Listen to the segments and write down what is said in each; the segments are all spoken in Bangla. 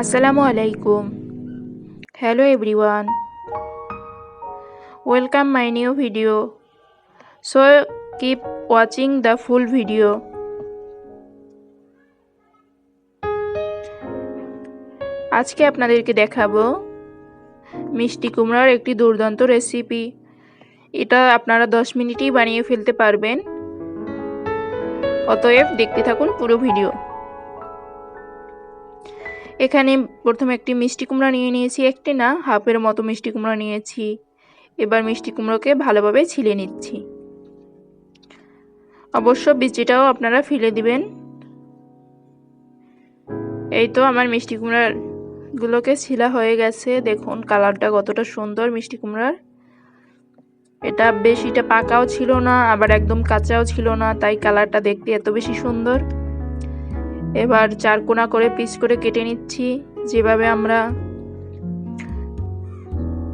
আসসালামু আলাইকুম। Hello everyone. Welcome my new video. So, keep watching the full video. আজকে আপনাদেরকে দেখাবো মিষ্টি কুমড়ার একটি দুর্দান্ত রেসিপি এটা আপনারা দশ মিনিটেই বানিয়ে ফেলতে পারবেন। অতএব দেখতে থাকুন পুরো ভিডিও এখানে প্রথমে একটি মিষ্টি কুমড়া নিয়ে নিয়েছি একটি না, হাফের মতো মিষ্টি কুমড়া নিয়েছি। এবার মিষ্টি কুমড়োকে ভালোভাবে ছিলে নিচ্ছি। অবশ্য বীজটাও আপনারা ফেলে দিবেন। এই তো আমার মিষ্টি কুমড়াগুলোকে ছিলা হয়ে গেছে। দেখুন কালারটা কতটা সুন্দর মিষ্টি কুমড়ার। এটা বেশিটা পাকাও ছিল না, আবার একদম কাঁচাও ছিল না, তাই কালারটা দেখতে এত বেশি সুন্দর। এবার চার কোনা করে পিস করে কেটে নিচ্ছি। যেভাবে আমরা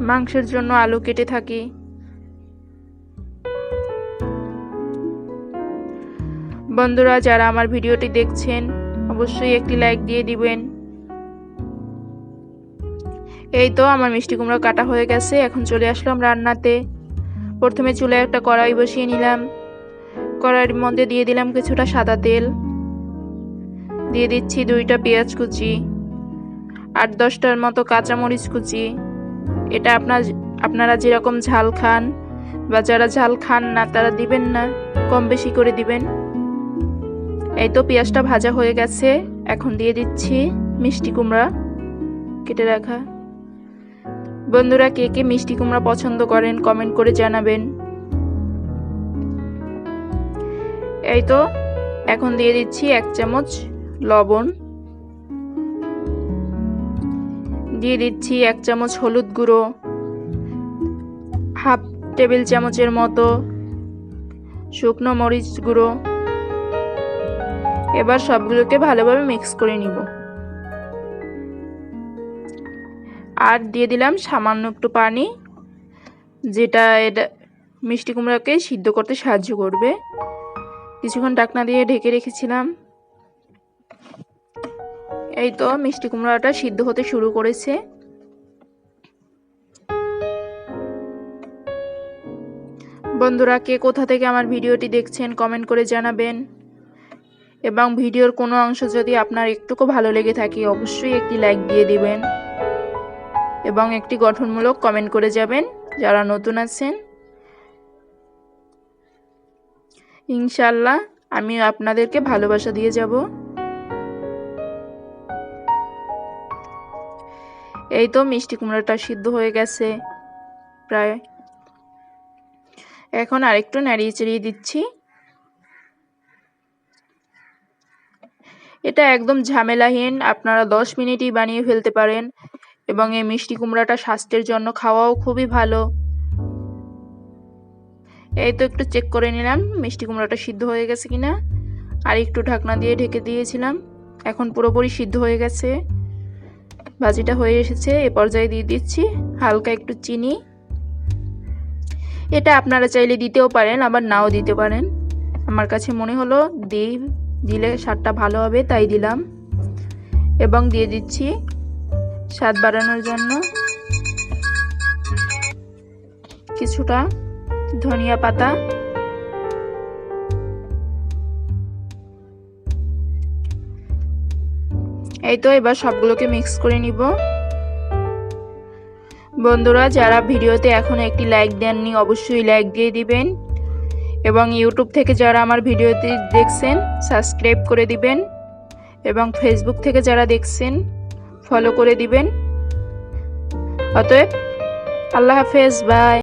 মাংসের জন্য আলু কেটে থাকি। বন্ধুরা, যারা আমার ভিডিওটি দেখছেন, অবশ্যই একটি লাইক দিয়ে দিবেন। এই তো আমার মিষ্টি কুমড়ো কাটা হয়ে গেছে। এখন চলে আসলাম রান্নাতে। প্রথমে চুলায় একটা কড়াই বসিয়ে নিলাম। কড়াইয়ের মধ্যে দিয়ে দিলাম কিছুটা সাদা তেল। দিয়ে দিচ্ছি দুইটা পেঁয়াজ কুচি আট দশটার মতো কাঁচামরিচ কুচি। এটা আপনার আপনারা যেরকম ঝাল খান বা যারা ঝাল খান না, তারা দিবেন না, কম বেশি করে দিবেন। এই তো পেঁয়াজটা ভাজা হয়ে গেছে। এখন দিয়ে দিচ্ছি মিষ্টি কুমড়া কেটে রাখা। বন্ধুরা, কে কে মিষ্টি কুমড়া পছন্দ করেন, কমেন্ট করে জানাবেন। এই তো, এখন দিয়ে দিচ্ছি এক চামচ লবণ। দিয়ে দিচ্ছি এক চামচ হলুদ গুঁড়ো, হাফ টেবিল চামচের মতো শুকনো মরিচ গুঁড়ো। এবার সবগুলোকে ভালোভাবে মিক্স করে নিব। আর দিয়ে দিলাম সামান্য একটু পানি, যেটা এটা মিষ্টি কুমড়াকে সিদ্ধ করতে সাহায্য করবে। কিছুক্ষণ ডাকনা দিয়ে ঢেকে রেখেছিলাম। এই তো মিষ্টি কুমড়াটা সিদ্ধ হতে শুরু করেছে। বন্ধুরা, কে কোথা থেকে আমার ভিডিওটি দেখছেন কমেন্ট করে জানাবেন। এবং ভিডিওর কোনো অংশ যদি আপনার একটুকু ভালো লেগে থাকে, অবশ্যই একটি লাইক দিয়ে দিবেন। এবং একটি গঠনমূলক কমেন্ট করে যাবেন, যারা নতুন আছেন। ইনশাল্লাহ আমি আপনাদেরকে ভালোবাসা দিয়ে যাব। এই তো মিষ্টি কুমড়োটা সিদ্ধ হয়ে গেছে প্রায়। এখন আরেকটু নাড়িয়ে চাড়িয়ে দিচ্ছি। এটা একদম ঝামেলাহীন, আপনারা দশ মিনিটই বানিয়ে ফেলতে পারেন এবং এই মিষ্টি কুমড়াটা স্বাস্থ্যের জন্য খাওয়াও খুবই ভালো। এই তো একটু চেক করে নিলাম মিষ্টি কুমড়াটা সিদ্ধ হয়ে গেছে কিনা। আর একটু ঢাকনা দিয়ে ঢেকে দিয়েছিলাম, এখন পুরোপুরি সিদ্ধ হয়ে গেছে। ভাজিটা হয়ে এসেছে, এ পর্যায়ে দিয়ে দিচ্ছি হালকা একটু চিনি। এটা আপনারা চাইলে দিতেও পারেন, আবার নাও দিতে পারেন। আমার কাছে মনে হলো দিই দিলে স্বাদটা ভালো হবে, তাই দিলাম। এবং দিয়ে দিচ্ছি স্বাদ বাড়ানোর জন্য কিছুটা ধনিয়া পাতা এই তো এবার সবগুলোকে মিক্স করে নিব। বন্ধুরা, যারা ভিডিওতে এখন একটি লাইক দেননি, অবশ্যই লাইক দিয়ে দিবেন এবং ইউটিউব থেকে যারা আমার ভিডিওতে দেখছেন সাবস্ক্রাইব করে দিবেন এবং ফেসবুক থেকে যারা দেখছেন ফলো করে দিবেন। অতএব, আল্লাহ হাফেজ বাই